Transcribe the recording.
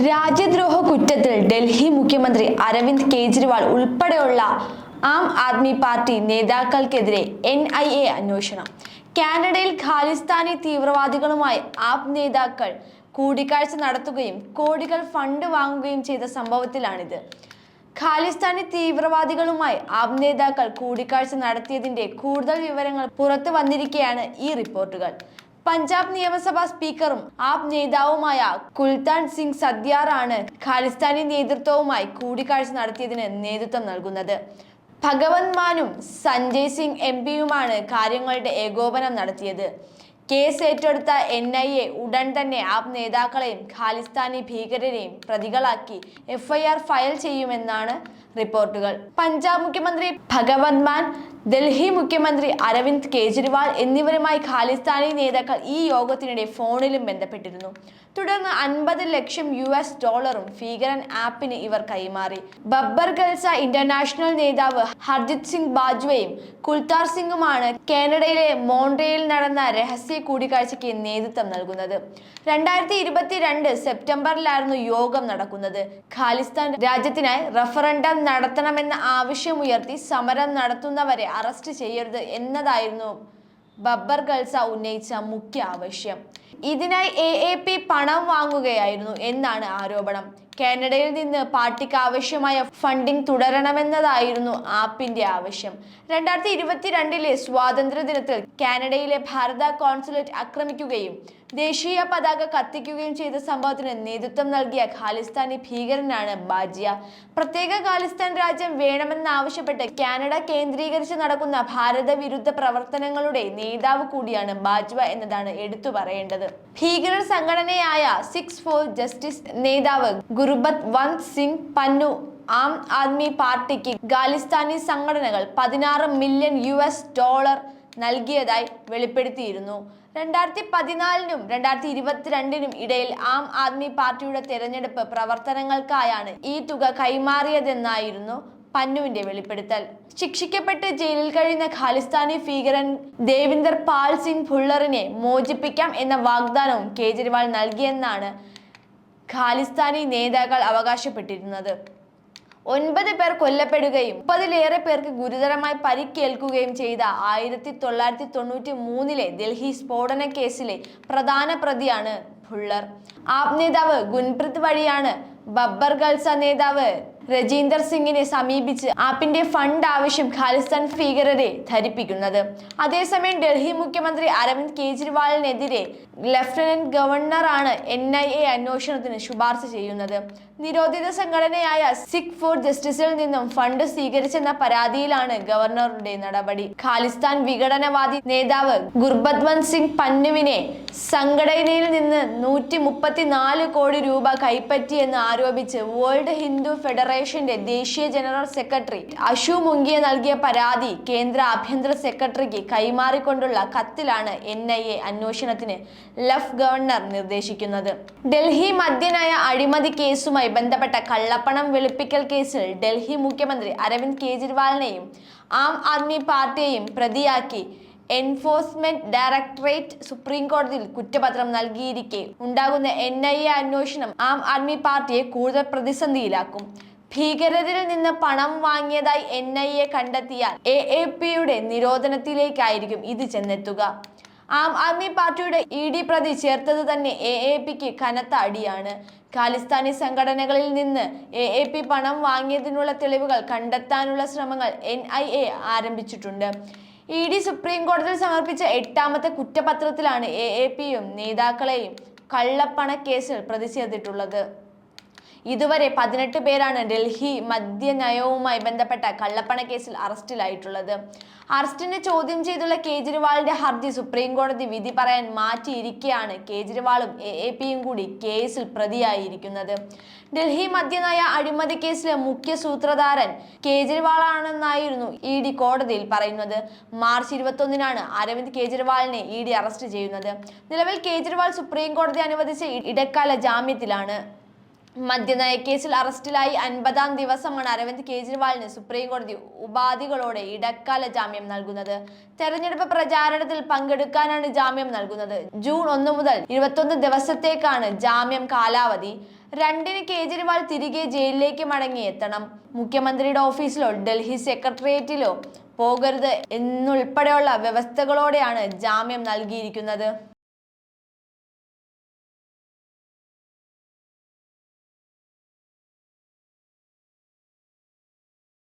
രാജ്യദ്രോഹ കുറ്റത്തിൽ ഡൽഹി മുഖ്യമന്ത്രി അരവിന്ദ് കെജ്രിവാൾ ഉൾപ്പെടെയുള്ള ആം ആദ്മി പാർട്ടി നേതാക്കൾക്കെതിരെ എൻ ഐ എ അന്വേഷണം. കാനഡയിൽ ഖാലിസ്ഥാനി തീവ്രവാദികളുമായി ആപ് നേതാക്കൾ കൂടിക്കാഴ്ച നടത്തുകയും കോടികൾ ഫണ്ട് വാങ്ങുകയും ചെയ്ത സംഭവത്തിലാണിത്. ഖാലിസ്ഥാനി തീവ്രവാദികളുമായി ആപ് നേതാക്കൾ കൂടിക്കാഴ്ച നടത്തിയതിന്റെ കൂടുതൽ വിവരങ്ങൾ പുറത്തു വന്നിരിക്കുകയാണ് ഈ റിപ്പോർട്ടുകൾ. പഞ്ചാബ് നിയമസഭാ സ്പീക്കറും ആപ് നേതാവുമായ കുൽത്താൻ സിംഗ് സദ്യാറാണ് ഖാലിസ്ഥാനി നേതൃത്വവുമായി കൂടിക്കാഴ്ച നടത്തിയതിന് നേതൃത്വം നൽകുന്നത്. ഭഗവന്ത് മാനും സഞ്ജയ് സിംഗ് എം പിയുമാണ് കാര്യങ്ങളുടെ ഏകോപനം നടത്തിയത്. കേസ് ഏറ്റെടുത്ത എൻ ഐ എ ഉടൻ തന്നെ ആപ് നേതാക്കളെയും ഖാലിസ്ഥാനി ഭീകരരെയും പ്രതികളാക്കി എഫ്ഐആർ ഫയൽ ചെയ്യുമെന്നാണ് റിപ്പോർട്ടുകൾ. പഞ്ചാബ് മുഖ്യമന്ത്രി ഭഗവന്ത് മാൻ ഡൽഹി മുഖ്യമന്ത്രി അരവിന്ദ് കെജ്രിവാൾ എന്നിവരുമായി ഖാലിസ്ഥാനി നേതാക്കൾ ഈ യോഗത്തിനിടെ ഫോണിലും ബന്ധപ്പെട്ടിരുന്നു. തുടർന്ന് അൻപത് ലക്ഷം യു എസ് ഡോളറും ഭീകരൻ ആപ്പിന് ഇവർ കൈമാറി. ബബ്ബർ ഗൽസ ഇന്റർനാഷണൽ നേതാവ് ഹർജിത് സിംഗ് ബാജ്വയും കുൽത്താർ സിംഗുമാണ് കാനഡയിലെ മോൺട്രയിൽ നടന്ന രഹസ്യ കൂടിക്കാഴ്ചയ്ക്ക് നേതൃത്വം നൽകുന്നത്. രണ്ടായിരത്തി ഇരുപത്തിരണ്ട് സെപ്റ്റംബറിലായിരുന്നു യോഗം നടക്കുന്നത്. ഖാലിസ്ഥാൻ രാജ്യത്തിനായി റഫറൻഡം നടത്തണമെന്ന ആവശ്യമുയർത്തി സമരം നടത്തുന്നവരെ അറസ്റ്റ് ചെയ്യരുത് എന്നതായിരുന്നു ബബ്ബർ ഗൾസ ഉന്നയിച്ച മുഖ്യ ആവശ്യം. ഇതിനായി എ എ പി പണം വാങ്ങുകയായിരുന്നു എന്നാണ് ആരോപണം. കാനഡയിൽ നിന്ന് പാർട്ടിക്ക് ആവശ്യമായ ഫണ്ടിംഗ് തുടരണമെന്നതായിരുന്നു ആപ്പിന്റെ ആവശ്യം. രണ്ടായിരത്തി ഇരുപത്തിരണ്ടിലെ സ്വാതന്ത്ര്യദിനത്തിൽ കാനഡയിലെ ഭാരത കോൺസുലേറ്റ് ആക്രമിക്കുകയും ദേശീയ പതാക കത്തിക്കുകയും ചെയ്ത സംഭവത്തിന് നേതൃത്വം നൽകിയ ഖാലിസ്ഥാനി ഭീകരനാണ് ബാജിയ. പ്രത്യേക ഖാലിസ്ഥാൻ രാജ്യം വേണമെന്നാവശ്യപ്പെട്ട് കാനഡ കേന്ദ്രീകരിച്ച് നടക്കുന്ന ഭാരത വിരുദ്ധ പ്രവർത്തനങ്ങളുടെ നേതാവ് കൂടിയാണ് ബാജ്വ എന്നതാണ് എടുത്തു പറയേണ്ടത്. ഭീകര സംഘടനയായ സിക്സ് ഫോർ ജസ്റ്റിസ് നേതാവ് ഗുർബത് വന്ത് സിംഗ് പന്നു ആം ആദ്മി പാർട്ടിക്ക് ഖാലിസ്ഥാനി സംഘടനകൾ പതിനാറ് മില്യൺ യു എസ് ഡോളർ നൽകിയതായി വെളിപ്പെടുത്തിയിരുന്നു. രണ്ടായിരത്തി പതിനാലിനും രണ്ടായിരത്തി ഇരുപത്തിരണ്ടിനും ഇടയിൽ ആം ആദ്മി പാർട്ടിയുടെ തെരഞ്ഞെടുപ്പ് പ്രവർത്തനങ്ങൾക്കായാണ് ഈ തുക കൈമാറിയതെന്നായിരുന്നു പന്നുവിന്റെ വെളിപ്പെടുത്തൽ. ശിക്ഷിക്കപ്പെട്ട് ജയിലിൽ കഴിയുന്ന ഖാലിസ്ഥാനി ഭീകരൻ ദേവിന്ദർ പാൽ സിംഗ് ഭുള്ളറിനെ മോചിപ്പിക്കാം എന്ന വാഗ്ദാനവും കേജ്രിവാൾ നൽകിയെന്നാണ് ഖാലിസ്ഥാനി നേതാക്കൾ അവകാശപ്പെട്ടിരുന്നത്. ഒൻപത് പേർ കൊല്ലപ്പെടുകയും മുപ്പതിലേറെ പേർക്ക് ഗുരുതരമായി പരിക്കേൽക്കുകയും ചെയ്ത ആയിരത്തി തൊള്ളായിരത്തി തൊണ്ണൂറ്റി മൂന്നിലെ ഡൽഹി സ്ഫോടന കേസിലെ പ്രധാന പ്രതിയാണ് ഭുള്ളർ ആപ് നേതാവ് ഗുൻപ്രിത് വഴിയാണ് ബബ്ബർ ഗൾസ നേതാവ് രജീന്ദർ സിംഗിനെ സമീപിച്ച് ആപ്പിന്റെ ഫണ്ട് ആവശ്യം ഖാലിസ്ഥാൻ ഭീകരരെ ധരിപ്പിക്കുന്നത്. അതേസമയം ഡൽഹി മുഖ്യമന്ത്രി അരവിന്ദ് കെജ്രിവാളിനെതിരെ ലഫ്റ്റനന്റ് ഗവർണറാണ് എൻ ഐ എ അന്വേഷണത്തിന് ശുപാർശ ചെയ്യുന്നത്. നിരോധിത സംഘടനയായ സിഖ് ഫോർ ജസ്റ്റിസിൽ നിന്നും ഫണ്ട് സ്വീകരിച്ചെന്ന പരാതിയിലാണ് ഗവർണറുടെ നടപടി. ഖാലിസ്ഥാൻ വിഘടനവാദി നേതാവ് ഗുർബത്വന്ത് സിംഗ് പന്നുവിനെ സംഘടനയിൽ നിന്ന് നൂറ്റി കോടി രൂപ കൈപ്പറ്റിയെന്ന് ആരോപിച്ച് വേൾഡ് ഹിന്ദു ഫെഡറേഷന്റെ ദേശീയ ജനറൽ സെക്രട്ടറി അശു മുങ്കിയ നൽകിയ പരാതി കേന്ദ്ര ആഭ്യന്തര സെക്രട്ടറിക്ക് കൈമാറിക്കൊണ്ടുള്ള കത്തിലാണ് എൻ ഐ എ അന്വേഷണത്തിന് ലഫ് ഗവർണർ നിർദ്ദേശിക്കുന്നത്. ഡൽഹി മദ്യനായ അഴിമതി കേസുമായി ബന്ധപ്പെട്ട കള്ളപ്പണം വെളുപ്പിക്കൽ കേസിൽ ഡൽഹി മുഖ്യമന്ത്രി അരവിന്ദ് കെജ്രിവാളിനെയും ആം ആദ്മി പാർട്ടിയെയും പ്രതിയാക്കി എൻഫോഴ്സ്മെന്റ് ഡയറക്ടറേറ്റ് സുപ്രീം കോടതിയിൽ കുറ്റപത്രം നൽകിയിരിക്കെ. ഉണ്ടാകുന്ന എൻ ഐ എ അന്വേഷണം ആം ആദ്മി പാർട്ടിയെ കൂടുതൽ പ്രതിസന്ധിയിലാക്കും. ഭീകരരിൽ നിന്ന് പണം വാങ്ങിയതായി എൻ ഐ എ കണ്ടെത്തിയാൽ എ എ പിയുടെ നിരോധനത്തിലേക്കായിരിക്കും ഇത് ചെന്നെത്തുക. ആം ആദ്മി പാർട്ടിയുടെ ഇ ഡി പ്രതി ചേർത്തത് തന്നെ എ എ പിക്ക് കനത്ത അടിയാണ്. ഖാലിസ്ഥാനി സംഘടനകളിൽ നിന്ന് എ എ പി പണം വാങ്ങിയതിനുള്ള തെളിവുകൾ കണ്ടെത്താനുള്ള ശ്രമങ്ങൾ എൻ ഐ എ ആരംഭിച്ചിട്ടുണ്ട്. ഇ ഡി സുപ്രീം കോടതിയിൽ സമർപ്പിച്ച എട്ടാമത്തെ കുറ്റപത്രത്തിലാണ് എ എ പിയും നേതാക്കളെയും കള്ളപ്പണക്കേസിൽ പ്രതി ചേർത്തിട്ടുള്ളത് ഇതുവരെ പതിനെട്ട് പേരാണ് ഡൽഹി മദ്യനയവുമായി ബന്ധപ്പെട്ട കള്ളപ്പണ കേസിൽ അറസ്റ്റിലായിട്ടുള്ളത്. അറസ്റ്റിനെ ചോദ്യം ചെയ്തുള്ള കേജ്രിവാളിന്റെ ഹർജി സുപ്രീം കോടതി വിധി പറയാൻ മാറ്റിയിരിക്കെയാണ് കേജ്രിവാളും എ എ പിയും കൂടി കേസിൽ പ്രതിയായിരിക്കുന്നത്. ഡൽഹി മദ്യനയ അഴിമതി കേസിലെ മുഖ്യ സൂത്രധാരൻ കേജ്രിവാളാണെന്നായിരുന്നു ഇ ഡി കോടതിയിൽ പറയുന്നത്. മാർച്ച് ഇരുപത്തൊന്നിനാണ് അരവിന്ദ് കേജ്രിവാളിനെ ഇ ഡി അറസ്റ്റ് ചെയ്യുന്നത്. നിലവിൽ കേജ്രിവാൾ സുപ്രീം കോടതി അനുവദിച്ച ഇടക്കാല ജാമ്യത്തിലാണ്. മദ്യനയക്കേസിൽ അറസ്റ്റിലായി അൻപതാം ദിവസമാണ് അരവിന്ദ് കെജ്രിവാളിന് സുപ്രീം കോടതി ഉപാധികളോടെ ഇടക്കാല ജാമ്യം നൽകുന്നത്. തെരഞ്ഞെടുപ്പ് പ്രചാരണത്തിൽ പങ്കെടുക്കാനാണ് ജാമ്യം നൽകുന്നത്. ജൂൺ ഒന്ന് മുതൽ ഇരുപത്തൊന്ന് ദിവസത്തേക്കാണ് ജാമ്യം കാലാവധി. രണ്ടിന് കേജ്രിവാൾ തിരികെ ജയിലിലേക്ക് മടങ്ങി എത്തണം. മുഖ്യമന്ത്രിയുടെ ഓഫീസിലോ ഡൽഹി സെക്രട്ടേറിയറ്റിലോ പോകരുത് എന്നുൾപ്പെടെയുള്ള വ്യവസ്ഥകളോടെയാണ് ജാമ്യം നൽകിയിരിക്കുന്നത്.